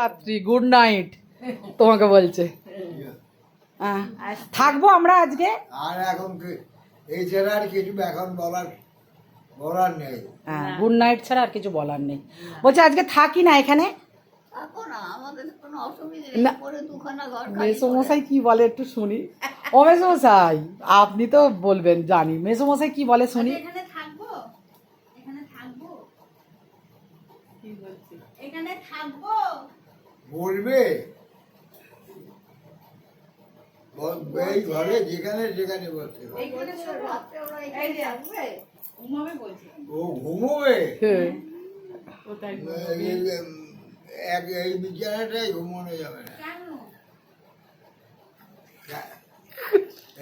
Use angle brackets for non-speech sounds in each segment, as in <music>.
রাত্রি good night তোমাকে বলছে। হ্যাঁ। থাকব আমরা আজকে? আর এখন কি- এই ছাড়া আর কিছু এখন বলার বলার নেই। হ্যাঁ গুড নাইট ছাড়া আর কিছু বলার নেই। বলছে আজকে থাকি না এখানে? থাকো না আমাদের কোনো অসুবিধে না। নেই পরে দুখানা ঘর খালি মেসোমশাই কি বলে একটু শুনি। ও মেসোমশাই আপনি তো বলবেন জানি। মেসোমশাই কি বলে শুনি? এখানে থাকব? বল- এই ঘরে যেখানে যেখানে বলছে। ও ঘুমোবে? হ্যাঁ। এই- এই- এক এই বিছানাটাই ঘুমানো যাবে না। কেন?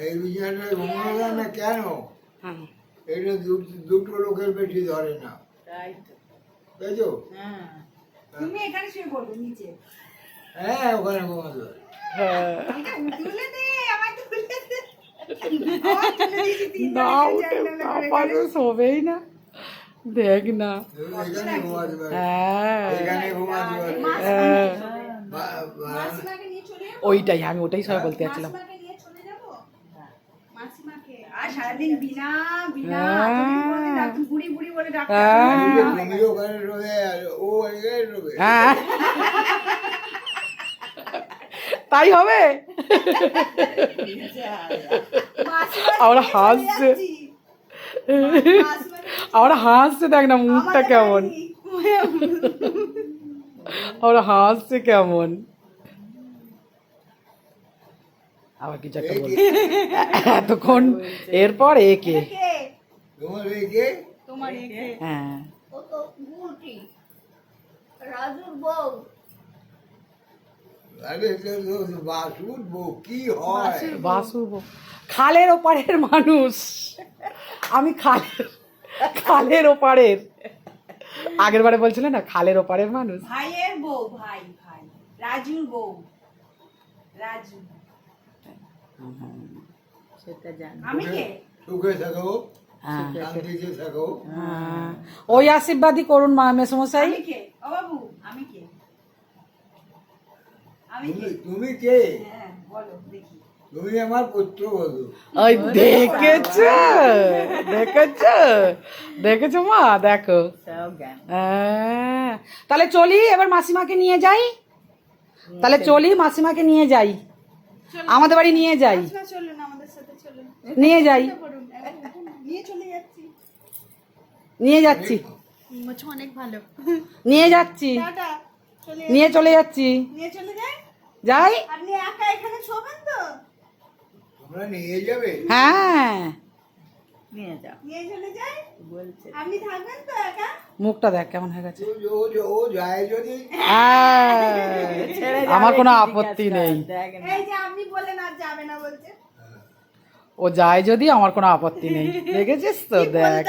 এই বিছানাটাই ঘুমানো যাবে না কেন? হ্যাঁ। এটা দু- দুটো লোকের বেশি ধরে না। তাই তো। তাই তো? তুমি এখানে শুয়ে পড়বে নিচে। হ্যাঁ ওখানে ঘুমাতে হবে হ্যাঁ। তুলে দে তুলে দে। আমায় তুলে জায়গায় জানলা শোবেই না। দেখ না। হ্যাঁ। হ্যাঁ। ওইটাই আমি ওটাই সবাই বলতে যাচ্ছিলাম। আর সারাদিন বিনা বিনা হ্যাঁ। বুড়ি বুড়ি বলে হ্যাঁ। হ্যাঁ তাই হবে? আমরা হাসছে। আমরা হাসছে দেখ না মুখটা কেমন। আমরা হাসছে কেমন। আবার কিছু একটা বল এতক্ষণ এরপর একে তোমার একে তোমার একে হ্যাঁ। ও তো গুলটি রাজুর বউ। বাসুর কি হয়? খালের ওপারের মানুষ। আমি খালের খালের ওপারের। আগের বারে বলছিলে না খালের ওপারের মানুষ? ভাইয়ের বউ ভাই ভাই। রাজুর বউ। রাজু। সেটা জানি আমি কে? সুখে থাকো হ্যাঁ। হ্যাঁ। ওই আশীর্বাদই করুন মা মেসমশাই। আমি কে? ও বাবু আমি কে? তুমি তুমি কে? হ্যাঁ বলো দেখি। তুমি আমার পুত্রবধূ ওই দেখেছ? দেখেছ? দেখেছ মা? দেখো। হ্যাঁ। তাহলে চলি এবার মাসিমাকে নিয়ে যাই। তাহলে চলি। মাসিমাকে নিয়ে যাই। আমাদের বাড়ি নিয়ে যাই। নিয়ে যাই করুন নিয়ে চলে যাচ্ছি নিয়ে যাচ্ছি। অনেক ভালো। নিয়ে যাচ্ছি। নিয়ে চলে যাচ্ছি। নিয়ে চলে যাই? যাই। আপনি একা এখানে শোবেন তো? তোমরা নিয়ে যাবে? হ্যাঁ। নিয়ে যাও। নিয়ে চলে যাই? বলছে। আপনি থাকবেন তো একা? মুখটা দেখ কেমন হয়ে গেছে। ও- ও ও যায় যদি। হ্যাঁ, আমার কোনো আপত্তি নেই। এই যে আপনি বললেন আর যাবে না বলছে। ও যায় যদি আমার কোনো আপত্তি নেই। <laughs> দেখেছিস তো? দেখ।